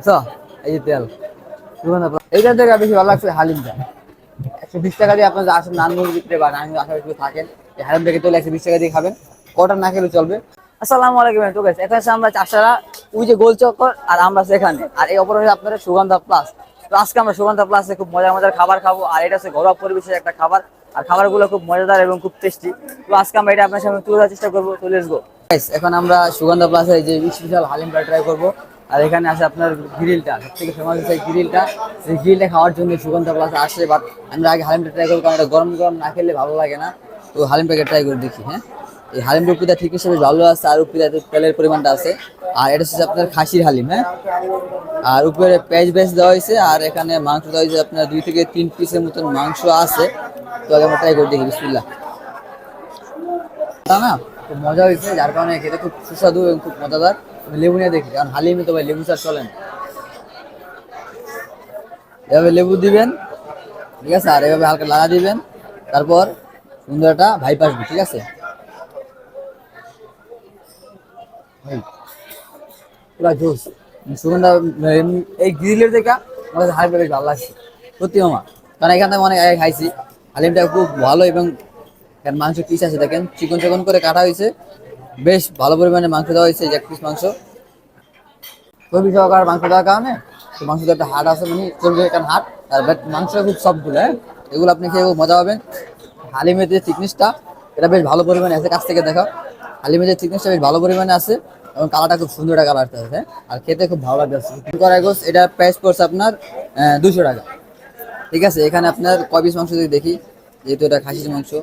বুঝছ? এই যে তেল। এইটার থেকে বেশি ভালো লাগছে হালিমটা একশো বিশ টাকা দিয়ে আপনার আসেন নানমুড়ির ভিতরে বা নান আশেপাশে থাকেন এই হালিম থেকে তেল একশো বিশ টাকা দিয়ে খাবেন। কটা না খেলে চলবে? আসসালামু আলাইকুম তো গাইস এখানে আমরা চাষারা ওই যে গোল চক্কর আর আমরা সেখানে আর এই অপর হচ্ছে আপনাদের সুগন্ধা প্লাস তো আজকে আমরা সুগন্ধা প্লাসে খুব মজার মজার খাবার খাব আর এটা হচ্ছে ঘরোয়া পরিবেশের একটা খাবার। আর খাবারগুলো খুব মজাদার এবং খুব টেস্টি তো আজকে আমরা এটা আপনার সামনে তুলে চেষ্টা করব তো লেটস গো এখন আমরা সুগন্ধা প্লাসে যে স্পেশাল হালিমটা ট্রাই করব। আর এখানে আছে আপনার গ্রিলটা সব থেকে ফেমাস হচ্ছে গ্রিলটা এই গ্রিলটা খাওয়ার জন্য সুগন্ধ প্লাসে আসে বাট আমরা আগে হালিমটা ট্রাই করব, কারণ এটা গরম গরম না খেলে ভালো লাগে না। তো হালিমটাকে ট্রাই করে দেখি হ্যাঁ? এই হালিম রুপিটা ঠিক হিসেবে ভালো আছে, আর একটু তেলের পরিমাণটা আছে। আর এটা হচ্ছে আপনার খাসির হালিম হ্যাঁ? আর উপরে পেঁয়াজ বেশ দেওয়া হয়েছে, আর এখানে মাংস দেওয়া হয়েছে আপনার দুই থেকে তিন পিসের মতন মাংস আছে। তো আগে আমরা ট্রাই করে দেখি, বিসমিল্লাহ। তা না? খুব মজা হয়েছে, যার কারণে খেতে খুব সুস্বাদু এবং খুব মজাদার। লেবু নিয়ে দেখি কারণ হালিমে তো ভাই লেবু চলেন এভাবে লেবু দিবেন ঠিক আছে? আর এভাবে হালকা লাগা দিবেন তারপর সুন্দর একটা ভাইপ ঠিক আছে? এই, গ্রিলের দেখা আমার কাছে বেশ ভালো লাগছে সত্যি মামা। কারণ এখান অনেক আগে খাইছি হালিমটা খুব ভালো এবং মাংস পিস আছে দেখেন? চিকন চিকন করে কাটা হয়েছে। বেশ ভালো পরিমাণে মাংস দেওয়া হয়েছে, এক পিস মাংস। চর্বি সহকার মাংস দেওয়ার কারণে তো মাংসটা একটা হাট আছে মানে চর্বি একটা হাট আর বাট মাংস খুব সফটগুলো হ্যাঁ? এগুলো আপনি খেয়ে মজা পাবেন। হালিমের যে থিকনেসটা এটা বেশ ভালো পরিমাণে আছে, কাছ থেকে দেখাও হালিমের যে থিকনেসটা বেশ ভালো পরিমাণে আছে, এবং কালারটা খুব সুন্দর একটা কালার আছে হ্যাঁ? আর খেতে খুব ভালো লাগছে করাই গোস এটা প্রাইস পড়ছে আপনার দুশো টাকা। ঠিক আছে, এখানে আপনার কয় পিস মাংস যদি দেখি যেহেতু এটা খাসির মাংস,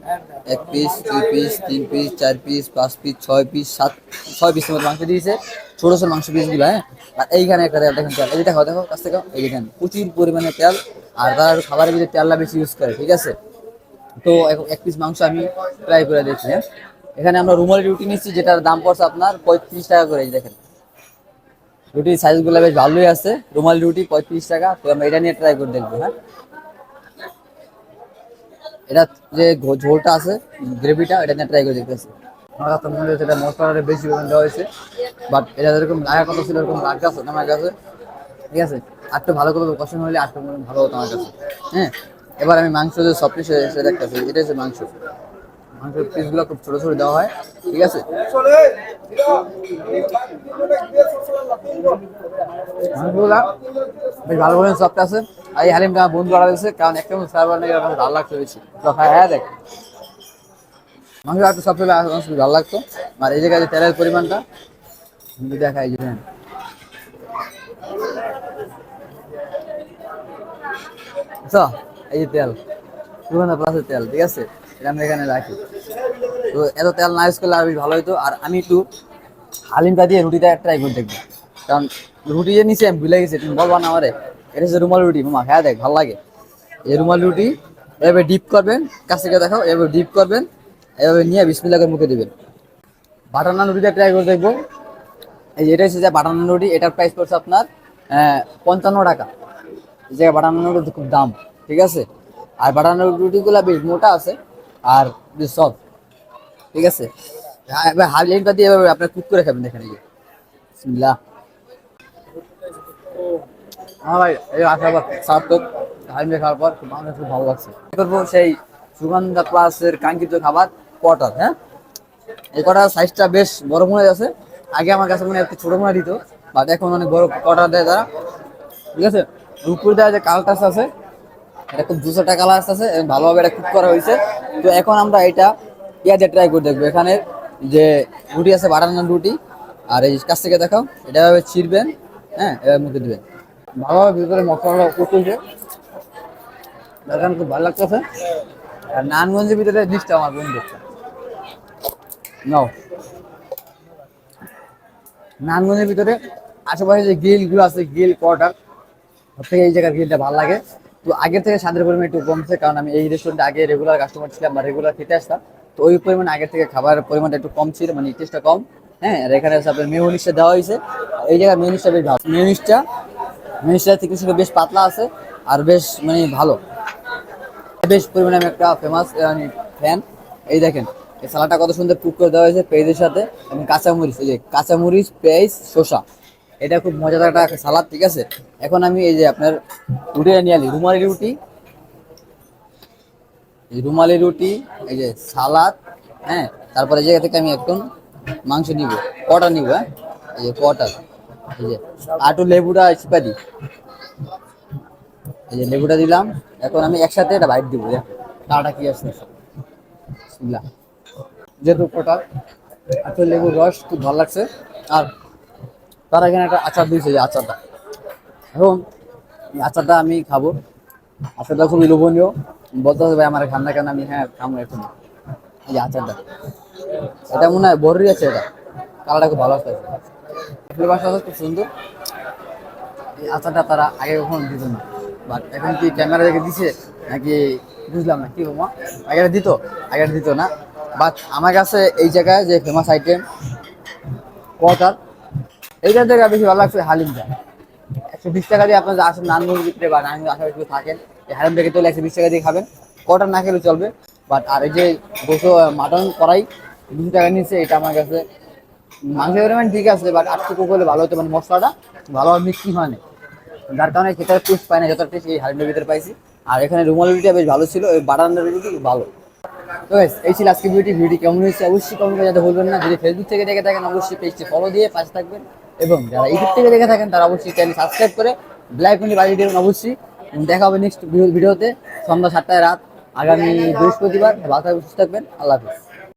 এক পিস দুই পিস তিন পিস চার পিস পাঁচ পিস ছয় পিস সাত, ছয় পিসের মতো মাংস দিয়েছে। ছোটো ছোটো মাংস পিস দিবা হ্যাঁ? আর এইখানে একটা তেল দেখেন তেল। এই দেখো দেখো, কাছ থেকে, এই দেখেন, প্রচুর পরিমাণে তেল। আর তার খাবারের ভিতরে তেলটা বেশি ইউজ করে, ঠিক আছে? তো এক- পিস মাংস আমি ট্রাই করে দেখছি হ্যাঁ? এখানে আমরা রুমাল রুটি নিচ্ছি, যেটার দাম পড়ছে আপনার পঁয়ত্রিশ টাকা করে দেখেন। রুটির সাইজগুলো বেশ ভালোই আছে। রুমাল রুটি পঁয়ত্রিশ টাকা, তো আমরা এটা নিয়ে ট্রাই করে দেখব হ্যাঁ? এটা যে ঝোলটা আছে, গ্রেভিটা, এটা নিয়ে ট্রাই করে দেখতেছি। আমার কাছে মনে হয়েছে এটা মশলাটা বেশি পরিমাণ দেওয়া হয়েছে বাট এটা যেরকম লাগা কথা ছিল, এরকম লাগ আছে আমার কাছে। ঠিক আছে? একটু ভালো করে কষানো হলে হয় ভালো হতো আমার কাছে। হ্যাঁ? এবার আমি মাংস যে পিস সেটা দেখতেছি এটা হচ্ছে মাংস। মাংসের পিসগুলো খুব ছোটো ছোটো দেওয়া হয়, ঠিক আছে? মাংসগুলা বেশ ভালো সফট আছে। আর এই হালিমটা বন্ধু আড়া দিয়েছে, কারণ একটা সার্ভার ভালো লাগছে হ্যাঁ হ্যাঁ দেখ। মাংস একটু সব থেকে মাংস ভালো লাগতো। আর এই জায়গায় তেলের পরিমাণটা দেখাই যে এই যে তেল তেল, ঠিক আছে? এটা এখানে রাখি। তো এত তেল না ইউজ করলে আর ভালো হতো আর আমি একটু হালিমটা দিয়ে রুটিটা ট্রাই করে দেখব। কারণ রুটি যে নিচে আমি ভুলে গেছি, তুমি বলবা না আমারে। এটা হচ্ছে রুমাল রুটি, মামা হ্যাঁ দেখ, ভালো লাগে। এই রুমাল রুটি এভাবে ডিপ করবেন, কাছ থেকে দেখাও, এভাবে ডিপ করবেন, এভাবে নিয়ে বিসমিল্লা করে মুখে দেবেন। বাটার নান রুটিটা ট্রাই করে দেখব। এই যে এটা হচ্ছে যে বাটার নান রুটি, এটার প্রাইস পড়ছে আপনার পঞ্চান্ন টাকা। এই জায়গায় বাটার নান রুটি খুব দাম, ঠিক আছে? আর বাটার রুটিগুলো বেশ মোটা আছে। আর সফট ঠিক আছে? হালিমটা দিয়ে এভাবে আপনার কুক করে খাবেন দেখেন এই যে। বিসমিল্লাহ। হ্যাঁ ভাই, এই আসার পর সার্থক হালিমটা খাওয়ার পর আমার খুব ভালো লাগছে। করব সেই সুগন্ধা প্লাসের কাঙ্ক্ষিত খাবার পটার হ্যাঁ? এই কটার সাইজটা বেশ বড় মনে আছে আগে আমার কাছে মনে একটু ছোট মনে দিত বাট এখন অনেক বড় কটার দেয় তারা, ঠিক আছে? উপর দেওয়া যে কালটাস আছে এটা খুব দুশো টাকা কালার আছে ভালোভাবে এটা কুক করা হয়েছে। তো এখন আমরা এটা পেঁয়াজে ট্রাই করে দেখব। এখানে যে রুটি আছে বাটানো রুটি, আর এই কাছ থেকে দেখাও। এটা এভাবে ছিঁড়বেন হ্যাঁ এবার মুখে দিবেন। ভালোভাবে ভিতরে মশলা কুচুলছে দেখেন, খুব ভালো লাগতেছে। আর নানগঞ্জের ভিতরে ডিশটা আমার বন্ধু নাও। নানগঞ্জের ভিতরে আশেপাশে যে গ্রিলগুলো আছে গ্রিল কোয়ার্টার সব থেকে এই জায়গার গ্রিলটা ভালো লাগে। তো আগের থেকে স্বাদের পরিমাণ একটু কমছে কারণ আমি এই রেস্টুরেন্টে আগে রেগুলার কাস্টমার ছিলাম বা রেগুলার খেতে আসতাম। তো ওই পরিমাণ আগের থেকে খাবারের পরিমাণটা একটু কম ছিল মানে টেস্টটা কম। হ্যাঁ আর এখানে হচ্ছে আপনার মেয়নিসটা দেওয়া হয়েছে। এই জায়গায় মেয়নিসটা বেশ ভালো। মেয়নিসটা মেয়নিসটা থেকে ছিল বেশ পাতলা আছে, আর বেশ মানে ভালো। বেশ পরিমাণে আমি একটা ফেমাস ফ্যান এই দেখেন, এই সালাডটা কত সুন্দর কুক করে দেওয়া হয়েছে পেঁয়াজের সাথে এবং কাঁচামরিচ, এই যে কাঁচামরিচ, পেঁয়াজ, শসা। এটা খুব মজাদার একটা সালাদ, ঠিক আছে? এখন আমি এই যে আপনার রুটি নিয়ে আলি রুমালি রুটি রুমালি রুটি, এই যে সালাদ হ্যাঁ? তারপরে জায়গা থেকে আমি একটু মাংস নিব, কটা নিব হ্যাঁ? এই যে কটা, এই যে আটু লেবুটা চিপা দিই এই যে লেবুটা দিলাম, এখন আমি একসাথে এটা বাইট দিব কাটা কি আসছে। যেহেতু কটা, আটু লেবুর রস খুব ভালো লাগছে। আর তার এখানে একটা আচার দিয়েছে যে আচারটা। এখন এই আচারটা আমি খাব। আচারটা খুবই লোভনীয়। বলতে হবে ভাই, আমার খান না কেন, আমি হ্যাঁ খাব এখন। এই যে আচারটা। এটা মনে হয় বড়ই আছে এটা। কালারটা খুব ভালো আসতে ফ্লেভারটা খুব সুন্দর। এই আচারটা তারা আগে কখনো দিত না। বাট এখন কি ক্যামেরা দেখে দিছে? নাকি বুঝলাম না। কি বাবা আগে দিত? আগে দিত না। বাট আমার কাছে এই জায়গায় যে ফেমাস আইটেম কটার এইটার থেকে বেশি ভালো লাগছে হালিম হালিমটা একশো বিশ টাকা দিয়ে আপনার আসেন নান মুরগি বা নান আশেপাশে থাকেন। এই হালিম থেকে চলে একশো বিশ টাকা দিয়ে খাবেন। কটা না খেলে চলবে বাট আর এই যে গোসো মাটন করাই দুশো টাকা নিচ্ছে এটা আমার কাছে মাংসের পরিমাণ ঠিক আছে বাট আর টুকু করলে ভালো হতো মানে মশলাটা ভালোভাবে মিক্সিং হয় না। যার কারণে খেতে টেস্ট পাই না যতটা টেস্ট এই হালিমের ভিতরে পাইছি। আর এখানে রুমাল রুটিটা বেশ ভালো ছিল ওই বাটার রুটি ভালো। তো এই ছিল আজকে ভিডিওটি ভিডিও কেমন হয়েছে অবশ্যই কমেন্ট করে যাতে ভুলবেন না। যদি ফেসবুক থেকে দেখে থাকেন, অবশ্যই পেজটি ফলো দিয়ে পাশে থাকবেন। এবং যারা ইউটিউব থেকে দেখে থাকেন, তারা অবশ্যই চ্যানেল সাবস্ক্রাইব করে ব্ল্যাক মনি বাজিয়ে দেবেন অবশ্যই। দেখা হবে নেক্সট ভিডিওতে সন্ধ্যা সাতটায় রাত, আগামী বৃহস্পতিবার। ভালো থাকবেন, সুস্থ থাকবেন। আল্লাহ হাফিজ।